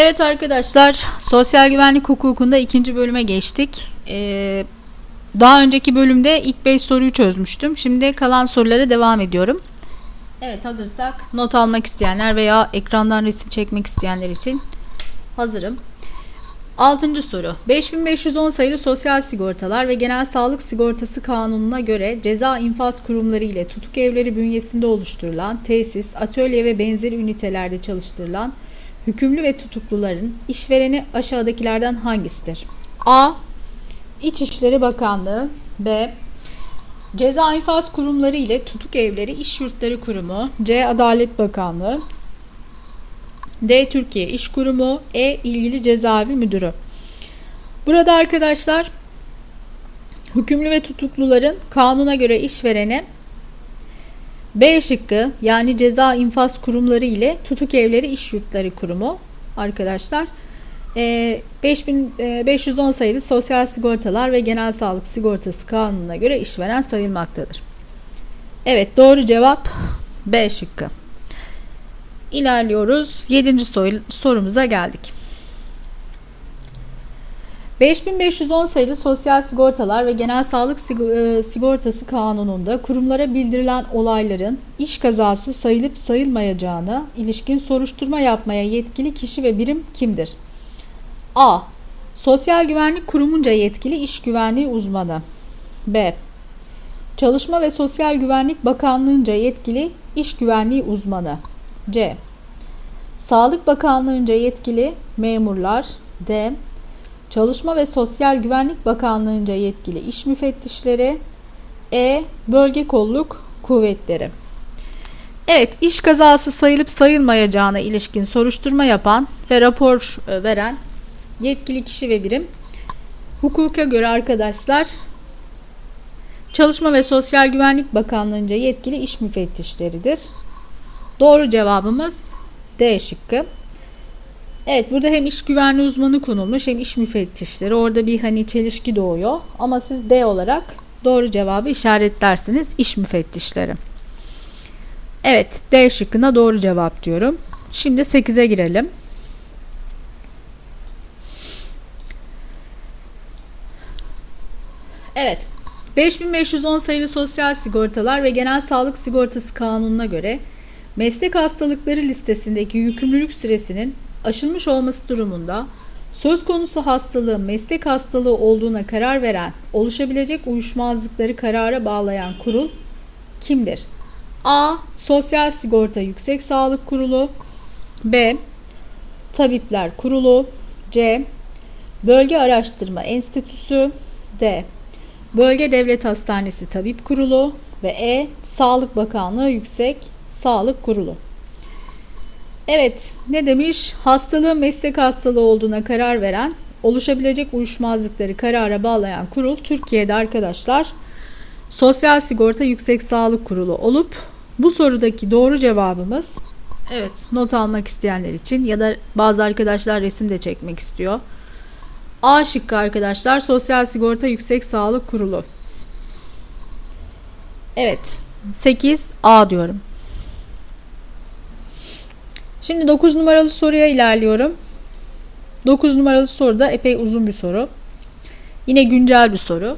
Evet arkadaşlar, sosyal güvenlik hukukunda ikinci bölüme geçtik. Ee, daha önceki bölümde ilk 5 soruyu çözmüştüm. Şimdi kalan sorulara devam ediyorum. Evet hazırsak not almak isteyenler veya ekrandan resim çekmek isteyenler için hazırım. Altıncı soru. 5510 sayılı Sosyal Sigortalar ve Genel Sağlık Sigortası Kanunu'na göre ceza infaz kurumları ile tutuk evleri bünyesinde oluşturulan tesis, atölye ve benzeri ünitelerde çalıştırılan hükümlü ve tutukluların işvereni aşağıdakilerden hangisidir? A. İçişleri Bakanlığı B. Ceza infaz kurumları ile tutuk evleri iş yurtları kurumu C. Adalet Bakanlığı D. Türkiye İş Kurumu E. ilgili cezaevi müdürü Burada arkadaşlar hükümlü ve tutukluların kanuna göre işverene B şıkkı yani ceza infaz kurumları ile tutuk evleri iş yurtları kurumu arkadaşlar. E, 5510 sayılı sosyal sigortalar ve genel sağlık sigortası kanununa göre işveren sayılmaktadır. Evet doğru cevap B şıkkı. İlerliyoruz. 7. soru, sorumuza geldik. 5510 sayılı Sosyal Sigortalar ve Genel Sağlık e, Sigortası Kanunu'nda kurumlara bildirilen olayların iş kazası sayılıp sayılmayacağına ilişkin soruşturma yapmaya yetkili kişi ve birim kimdir? A. Sosyal Güvenlik Kurumunca yetkili iş güvenliği uzmanı. B. Çalışma ve Sosyal Güvenlik Bakanlığı'nca yetkili iş güvenliği uzmanı. C. Sağlık Bakanlığı'nca yetkili memurlar. D. Çalışma ve Sosyal Güvenlik Bakanlığı'nca yetkili iş müfettişleri. E. Bölge kolluk kuvvetleri. Evet, iş kazası sayılıp sayılmayacağına ilişkin soruşturma yapan ve rapor e, veren yetkili kişi ve birim hukuka göre arkadaşlar Çalışma ve Sosyal Güvenlik Bakanlığı'nca yetkili iş müfettişleridir. Doğru cevabımız D şıkkı. Evet burada hem iş güvenliği uzmanı konulmuş hem iş müfettişleri. Orada bir hani çelişki doğuyor. Ama siz D olarak doğru cevabı işaretlersiniz. iş müfettişleri. Evet D şıkkına doğru cevap diyorum. Şimdi 8'e girelim. Evet. 5510 sayılı Sosyal Sigortalar ve Genel Sağlık Sigortası Kanunu'na göre meslek hastalıkları listesindeki yükümlülük süresinin aşılmış olması durumunda söz konusu hastalığın meslek hastalığı olduğuna karar veren, oluşabilecek uyuşmazlıkları karara bağlayan kurul kimdir? A. Sosyal Sigorta Yüksek Sağlık Kurulu B. Tabipler Kurulu C. Bölge Araştırma Enstitüsü D. Bölge Devlet Hastanesi Tabip Kurulu ve E. Sağlık Bakanlığı Yüksek Sağlık Kurulu. Evet, ne demiş? Hastalığın meslek hastalığı olduğuna karar veren, oluşabilecek uyuşmazlıkları karara bağlayan kurul Türkiye'de arkadaşlar Sosyal Sigorta Yüksek Sağlık Kurulu olup bu sorudaki doğru cevabımız evet not almak isteyenler için ya da bazı arkadaşlar resim de çekmek istiyor. A şıkkı arkadaşlar Sosyal Sigorta Yüksek Sağlık Kurulu. Evet 8 A diyorum. Şimdi 9 numaralı soruya ilerliyorum. 9 numaralı soru da epey uzun bir soru. Yine güncel bir soru.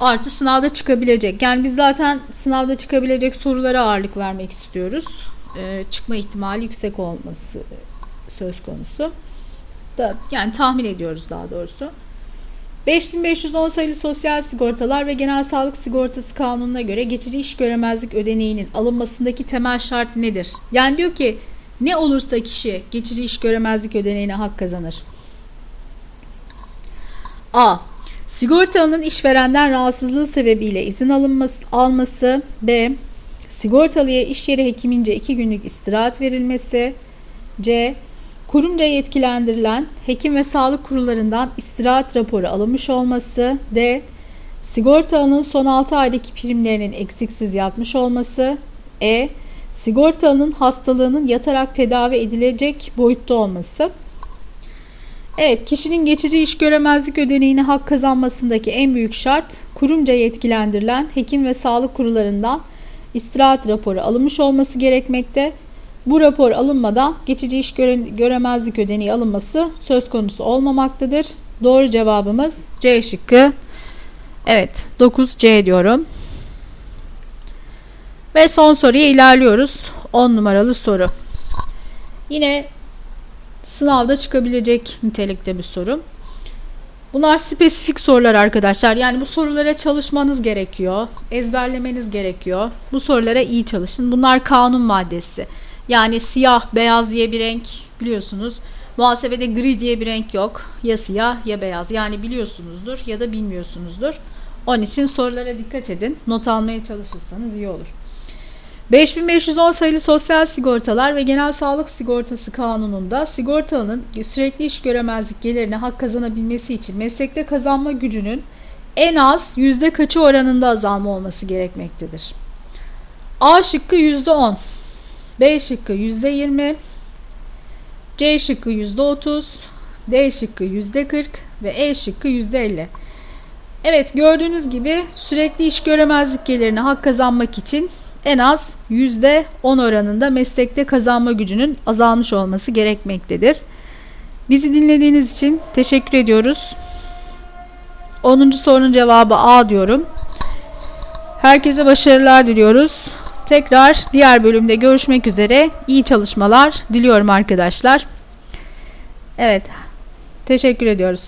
Artı sınavda çıkabilecek. Yani biz zaten sınavda çıkabilecek sorulara ağırlık vermek istiyoruz. Ee, çıkma ihtimali yüksek olması söz konusu. Da, yani tahmin ediyoruz daha doğrusu. 5510 sayılı Sosyal Sigortalar ve Genel Sağlık Sigortası Kanunu'na göre geçici iş göremezlik ödeneğinin alınmasındaki temel şart nedir? Yani diyor ki ne olursa kişi geçici iş göremezlik ödeneğine hak kazanır. A. Sigortalının işverenden rahatsızlığı sebebiyle izin alınması, alması. B. Sigortalıya iş yeri hekimince 2 günlük istirahat verilmesi. C. Kurumca yetkilendirilen hekim ve sağlık kurullarından istirahat raporu alınmış olması. D. Sigortalının son 6 aydaki primlerinin eksiksiz yatmış olması. E. Sigortalının hastalığının yatarak tedavi edilecek boyutta olması. Evet, kişinin geçici iş göremezlik ödeneğine hak kazanmasındaki en büyük şart kurumca yetkilendirilen hekim ve sağlık kurullarından istirahat raporu alınmış olması gerekmekte. Bu rapor alınmadan geçici iş göre- göremezlik ödeneği alınması söz konusu olmamaktadır. Doğru cevabımız C şıkkı. Evet 9C diyorum. Ve son soruya ilerliyoruz. 10 numaralı soru. Yine sınavda çıkabilecek nitelikte bir soru. Bunlar spesifik sorular arkadaşlar. Yani bu sorulara çalışmanız gerekiyor. Ezberlemeniz gerekiyor. Bu sorulara iyi çalışın. Bunlar kanun maddesi. Yani siyah, beyaz diye bir renk biliyorsunuz. Muhasebede gri diye bir renk yok. Ya siyah ya beyaz. Yani biliyorsunuzdur ya da bilmiyorsunuzdur. Onun için sorulara dikkat edin. Not almaya çalışırsanız iyi olur. 5510 sayılı Sosyal Sigortalar ve Genel Sağlık Sigortası Kanunu'nda sigortalının sürekli iş göremezlik gelirine hak kazanabilmesi için meslekte kazanma gücünün en az yüzde kaçı oranında azalma olması gerekmektedir. A şıkkı yüzde 10, B şıkkı yüzde 20, C şıkkı yüzde 30, D şıkkı yüzde 40 ve E şıkkı yüzde 50. Evet gördüğünüz gibi sürekli iş göremezlik gelirine hak kazanmak için en az %10 oranında meslekte kazanma gücünün azalmış olması gerekmektedir. Bizi dinlediğiniz için teşekkür ediyoruz. 10. sorunun cevabı A diyorum. Herkese başarılar diliyoruz. Tekrar diğer bölümde görüşmek üzere. İyi çalışmalar diliyorum arkadaşlar. Evet. Teşekkür ediyoruz.